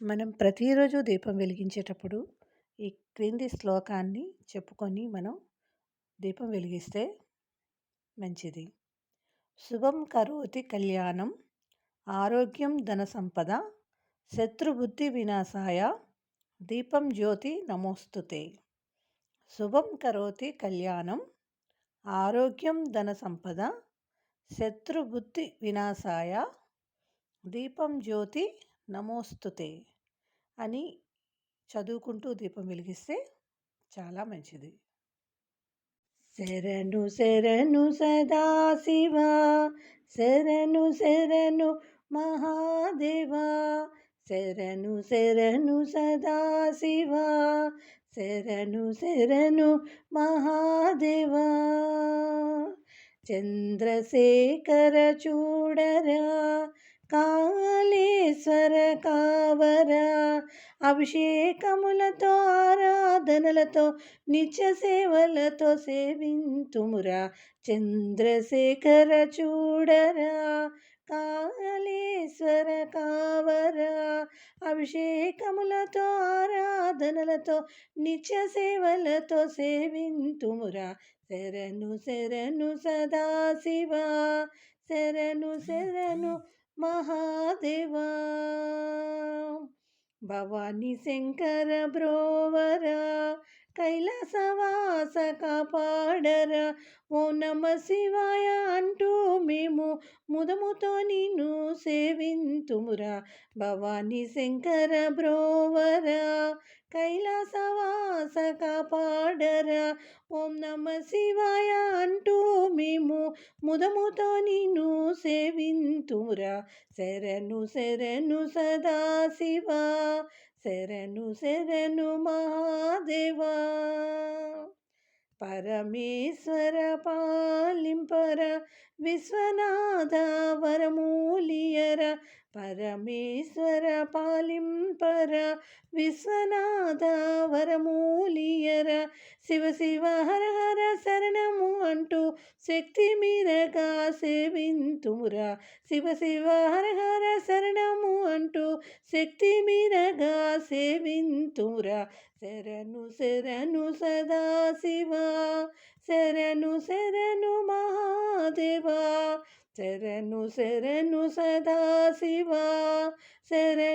మనం ప్రతిరోజు దీపం వెలిగించేటప్పుడు ఈ క్రింది శ్లోకాన్ని చెప్పుకొని మనం దీపం వెలిగిస్తే మంచిది. శుభం కరోతి కళ్యాణం ఆరోగ్యం ధన సంపద శత్రుబుద్ధి వినాశాయ దీపం జ్యోతి నమోస్తుతే. శుభం కరోతి కళ్యాణం ఆరోగ్యం ధన సంపద శత్రుబుద్ధి వినాశాయ దీపం జ్యోతి నమోస్తుతే అని చదువుకుంటూ దీపం వెలిగిస్తే చాలా మంచిది. శరణు శరణు సదాశివ శరణు శరణు మహాదేవ శరణు శరణు సదాశివ శరణు శరణు మహాదేవ. చంద్రశేఖర చూడరా కాళేశ్వర అభిషేకములతో ఆరాధనలతో నిత్య సేవలతో సేవింతుమురా. చంద్రశేఖర చూడరా కాళేశ్వర కావరా. అభిషేకములతో ఆరాధనలతో నిత్య సేవలతో సేవింతుమురా. శరణు శరణు సదాశివ శరణు శరణు మహాదేవా. భవానీ శంకర బ్రోవరా కైలాసవాస కాపాడరా. ఓ నమ శివాయ అంటూ మేము ముదముతో నిన్ను సేవింతుమురా. భవానీ శంకర బ్రోవరా కైలాసవాస కాపాడరా. ఓం నమ శివాయ మేము ముదముతో నిన్ను సేవింతురా శరణు శరణు సదాశివా శరణు శరణు మహాదేవా. పరమేశ్వర పాలింపర విశ్వనాథ వరమూలియర. పరమేశ్వర పాలింపర విశ్వనాథ వరమూలియర. శివ శివ హర హర శరణము అంటూ శక్తి మీరగా సేవింతుమురా. శివ శివ హర హర శరణము అంటూ శక్తి మీరగా సేవింతురా శరణు శరణు సదా శివ. శరణు శరణు మహాదేవా. శరణు శరణు సదా శివ. శరణు